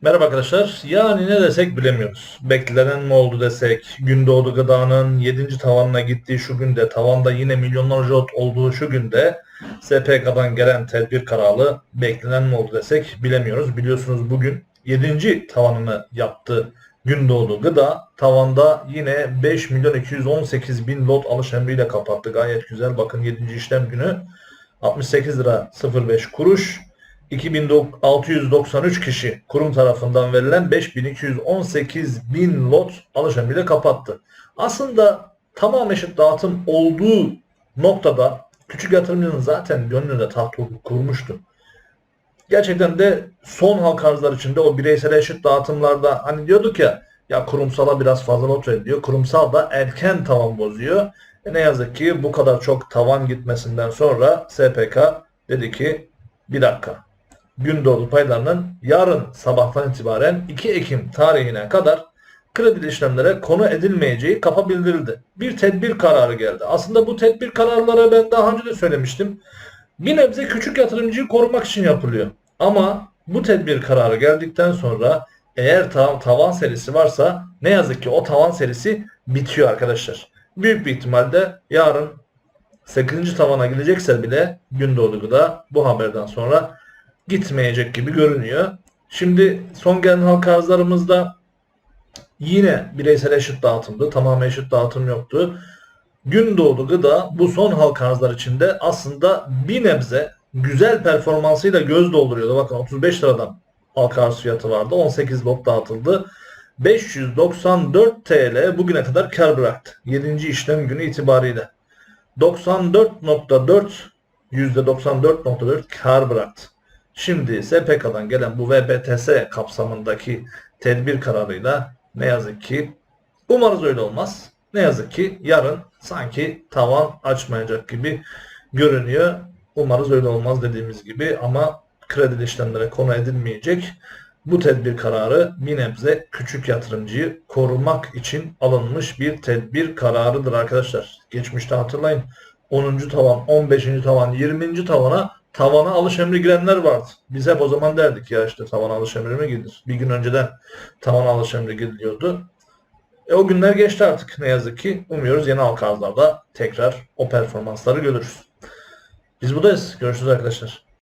Merhaba arkadaşlar. Yani ne desek bilemiyoruz. Beklenen mi oldu desek, Gündoğdu Gıda'nın 7. tavanına gittiği şu günde, tavanda yine milyonlarca lot olduğu şu günde SPK'dan gelen tedbir kararı beklenen mi oldu desek bilemiyoruz. Biliyorsunuz bugün 7. tavanını yaptı Gündoğdu Gıda. Tavanda yine 5 milyon 218 bin lot alış emriyle kapattı. Gayet güzel. Bakın 7. işlem günü 68 lira 05 kuruş. 2693 kişi kurum tarafından verilen 5218 bin lot alış emriyle kapattı. Aslında tamam eşit dağıtım olduğu noktada küçük yatırımcının zaten gönlünde taht kurmuştu. Gerçekten de son halk arzlar içinde o bireysel eşit dağıtımlarda hani diyorduk ya ya kurumsala biraz fazla lot veriliyor. Kurumsal da erken tavan bozuyor. Ne yazık ki bu kadar çok tavan gitmesinden sonra SPK dedi ki bir dakika Gündoğdu paylarının yarın sabahtan itibaren 2 Ekim tarihine kadar kredi işlemlere konu edilmeyeceği kapa bildirildi. Bir tedbir kararı geldi. Aslında bu tedbir kararları ben daha önce de söylemiştim. Bir nebze küçük yatırımcıyı korumak için yapılıyor. Ama bu tedbir kararı geldikten sonra eğer ta- tavan serisi varsa ne yazık ki o tavan serisi bitiyor arkadaşlar. Büyük bir ihtimalle yarın 8. tavana gidecekse bile Gündoğdu Gıda bu haberden sonra gitmeyecek gibi görünüyor. Şimdi son gelen halka arzlarımızda yine bireysel eşit dağıtımdı. Tamamen eşit dağıtım yoktu. Gündoğdu Gıda bu son halka arzlar içinde aslında bir nebze güzel performansıyla göz dolduruyordu. Bakın 35 liradan halka arz fiyatı vardı. 18 lot dağıtıldı. 594 TL bugüne kadar kar bıraktı. 7. işlem günü itibariyle. 94.4 %94.4 kar bıraktı. Şimdi SPK'dan gelen bu VBTS kapsamındaki tedbir kararıyla ne yazık ki umarız öyle olmaz. Ne yazık ki yarın sanki tavan açmayacak gibi görünüyor. Umarız öyle olmaz dediğimiz gibi ama kredi işlemlere konu edilmeyecek. Bu tedbir kararı bir nebze küçük yatırımcıyı korumak için alınmış bir tedbir kararıdır arkadaşlar. Geçmişte hatırlayın 10. tavan, 15. tavan, 20. tavana tavana alış emri girenler vardı. Biz hep o zaman derdik ya işte tavana alış emri mi gidilir? Bir gün önceden tavana alış emri gidiliyordu. E o günler geçti artık ne yazık ki. Umuyoruz yeni halka tekrar o performansları görürüz. Biz buradayız. Görüşürüz arkadaşlar.